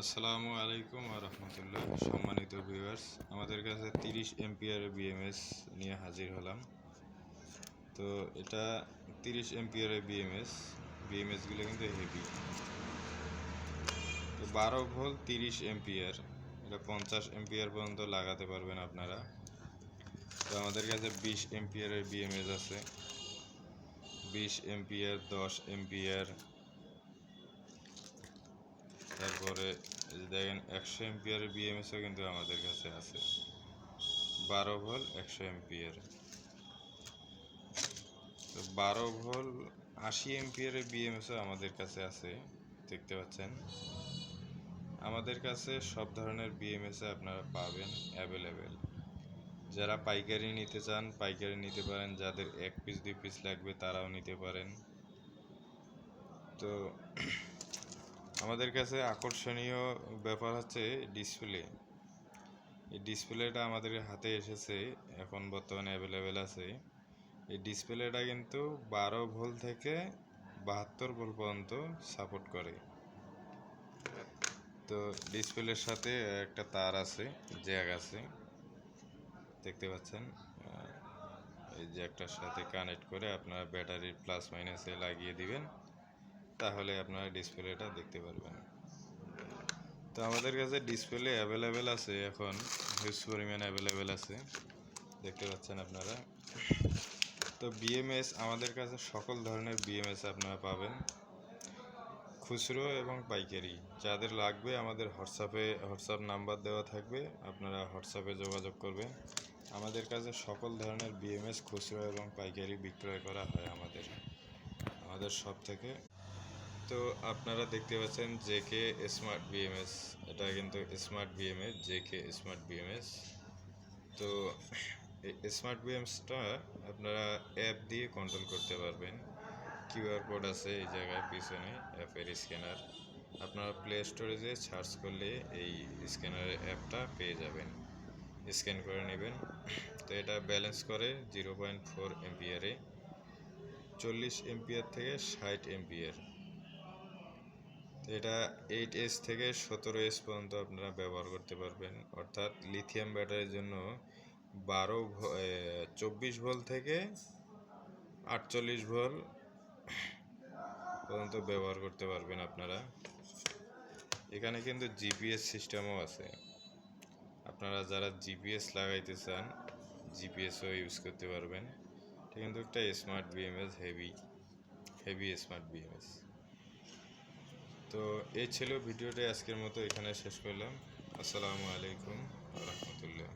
আসসালামু আলাইকুম রহমতুল্লাহ, সম্মানিত ভিউয়ার্স আমাদের কাছে তিরিশ এমপিআর বিএমএস নিয়ে হাজির হলাম। তো এটা তিরিশ এমপিআর বিএমএস বিএমএসগুলো কিন্তু হেভি তো বারো ভোল্ট তিরিশ এমপিআর এটা পঞ্চাশ এমপিআর পর্যন্ত লাগাতে পারবেন আপনারা। তো আমাদের কাছে বিশ এমপিআরের বিএমএস আছে। বিশ এমপিআর দশ এমপিআর তারপরে দেখেন একশো এমপিয়ার বিএমএসও কিন্তু আমাদের কাছে আছে। বারো ভোল একশো এমপিয়ার। তো বারো ভোল আশি এমপিয়ারের বিএমএসও আমাদের কাছে আছে, দেখতে পাচ্ছেন। আমাদের কাছে সব ধরনের বিএমএসে আপনারা পাবেন অ্যাভেলেবেল যারা পাইকারি নিতে চান, পাইকারি নিতে পারেন। যাদের এক পিস দুই পিস লাগবে, তারাও নিতে পারেন। তো আমাদের কাছে আকর্ষণীয় ব্যাপার হচ্ছে ডিসপ্লে এই ডিসপ্লেটা আমাদের হাতে এসেছে, এখন বর্তমানে অ্যাভেলেবেল আছে। এই ডিসপ্লেটা কিন্তু বারো ভোল থেকে বাহাত্তর ভোল পর্যন্ত সাপোর্ট করে। তো ডিসপ্লের সাথে একটা তার আছে জ্যাক আছে। দেখতে পাচ্ছেন? এই জ্যাকটার সাথে কানেক্ট করে আপনার ব্যাটারির প্লাস মাইনাসে লাগিয়ে দিবেন। তাহলে আপনারা ডিসপ্লেটা দেখতে পারবেন। তো আমাদের কাছে ডিসপ্লে অ্যাভেলেবেল আছে এখন, হিউজ পরিমাণ অ্যাভেলেবেল আছে, দেখতে পাচ্ছেন আপনারা। তো বিএমএস আমাদের কাছে সকল ধরনের বিএমএস আপনারা পাবেন। খুচরো এবং পাইকারি, যাদের লাগবে আমাদের হোয়াটসঅ্যাপে হোয়াটসঅ্যাপ নাম্বার দেওয়া থাকবে, আপনারা হোয়াটসঅ্যাপে যোগাযোগ করবেন। আমাদের কাছে সকল ধরনের বিএমএস খুচরো এবং পাইকারি বিক্রয় করা হয় আমাদের। আমাদের সব থেকে তো আপনারা দেখতে পাচ্ছেন জে কে স্মার্ট বিএমএস। এটা কিন্তু smart BMS, JK smart BMS. তো স্মার্ট বিএমএসটা আপনারা অ্যাপ দিয়ে কন্ট্রোল করতে পারবেন। কিউআর কোড আছে এই জায়গায় পিছনে, অ্যাপের স্ক্যানার। আপনারা প্লে স্টোরে যেয়ে সার্চ করলে এই স্ক্যানারের অ্যাপটা পেয়ে যাবেন। স্ক্যান করে নেবেন। তো এটা ব্যালেন্স করে জিরো পয়েন্ট ফোর এমপিয়ারে চল্লিশ এমপিয়ার থেকে ষাট এমপিয়ার তো এটা এইট এস থেকে সতেরো এস পর্যন্ত আপনারা ব্যবহার করতে পারবেন। অর্থাৎ লিথিয়াম ব্যাটারির জন্য বারো চব্বিশ ভোল থেকে আটচল্লিশ ভোল পর্যন্ত ব্যবহার করতে পারবেন আপনারা। এখানে কিন্তু জিপিএস সিস্টেমও আছে। আপনারা যারা জিপিএস লাগাইতে চান জিপিএসও ইউজ করতে পারবেন। এটা কিন্তু একটা smart BMS heavy heavy smart BMS তো এই ছিল ভিডিওটি আজকের মতো এখানে শেষ করলাম। আসসালামু আলাইকুম রহমতুল্লাহ।